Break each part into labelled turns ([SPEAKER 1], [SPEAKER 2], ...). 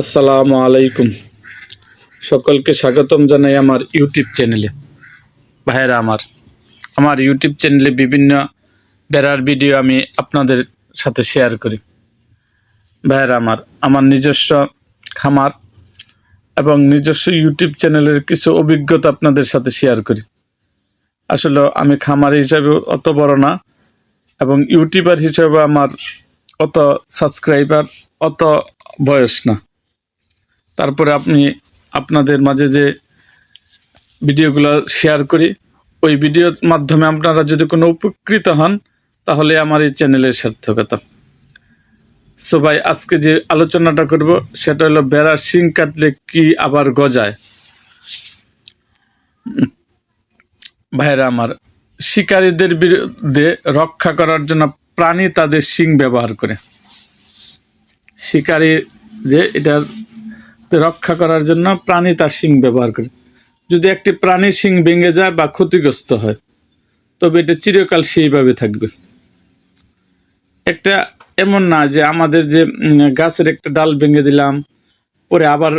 [SPEAKER 1] আসসালামু আলাইকুম। সকলকে স্বাগতম জানাই আমার ইউটিউব চ্যানেলে। ভাইয়েরা আমার আমার ইউটিউব চ্যানেলে বিভিন্ন বেড়ার ভিডিও আমি আপনাদের সাথে শেয়ার করি। ভাইয়েরা আমার আমার নিজস্ব খামার এবং নিজস্ব ইউটিউব চ্যানেলের কিছু অভিজ্ঞতা আপনাদের সাথে শেয়ার করি। আসলে আমি খামার হিসাবে অত বড় না এবং ইউটিউবার হিসাবে আমার অত সাবস্ক্রাইবার, অত বয়স না। তারপরে আপনি আপনাদের মাঝে যে ভিডিওগুলো শেয়ার করি, ওই ভিডিওর মাধ্যমে আপনারা যদি কোনো উপকৃত হন, তাহলে আমার এই চ্যানেলের সার্থকতা। সো ভাই, আজকে যে আলোচনাটা করব, সেটা হলো বেড়ার শিং কাটলে কি আবার গজায়? ভাইরা আমার, শিকারীদের বিরুদ্ধে রক্ষা করার জন্য প্রাণী তাদের শিং ব্যবহার করে। শিকারী যে এটার রক্ষা করার জন্য প্রাণী তার শিং ব্যবহার করে। যদি একটি প্রাণীর শিং ভেঙে যায় বা ক্ষতিগ্রস্ত হয়, তবে এটা চিরকাল সেইভাবে থাকবে। একটা এমন না যে আমাদের যে গাছের একটা ডাল ভেঙে দিলাম, পরে আবার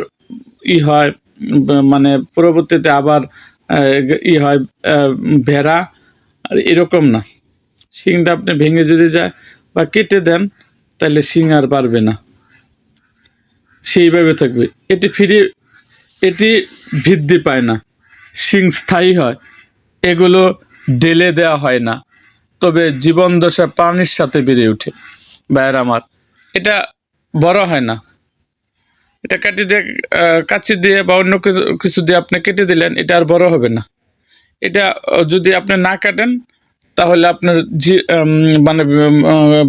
[SPEAKER 1] ই হয় মানে পরবর্তীতে আবার ই হয় ভেড়া, আর এরকম না। শিংটা আপনি ভেঙে যদি যায় বা কেটে দেন, তাহলে শিং আর পারবে না। সেইভাবে থাকবে। এটি ফিরে এটি বৃদ্ধি পায় না। শিং স্থায়ী হয়। এগুলো ডেলে দেওয়া হয় না। তবে জীবন দশা প্রাণীর সাথে বেড়ে ওঠে। ভাইয়ের আমার, এটা বড় হয় না। এটা কাটি দিয়ে কাঁচি দিয়ে বা অন্য কিছু- কিছু দিয়ে আপনি কেটে দিলেন, এটা আর বড় হবে না। এটা যদি আপনি না কাটেন, তাহলে আপনার মানে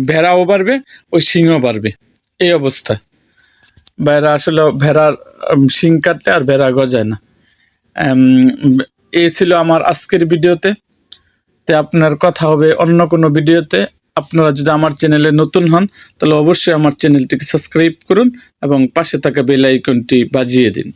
[SPEAKER 1] ভেড়াও বাড়বে, ওই শিংও বাড়বে। এই অবস্থায় ভেড়া আসলে ভেড়ার শিং কাটলে আর ভেড়া গজায় না। এই ছিল আমার আজকের ভিডিওতে। তে আপনার কথা হবে অন্য কোনো ভিডিওতে। আপনারা যদি আমার চ্যানেলে নতুন হন, তাহলে অবশ্যই আমার চ্যানেলটিকে সাবস্ক্রাইব করুন এবং পাশে থাকা বেল আইকনটি বাজিয়ে দিন।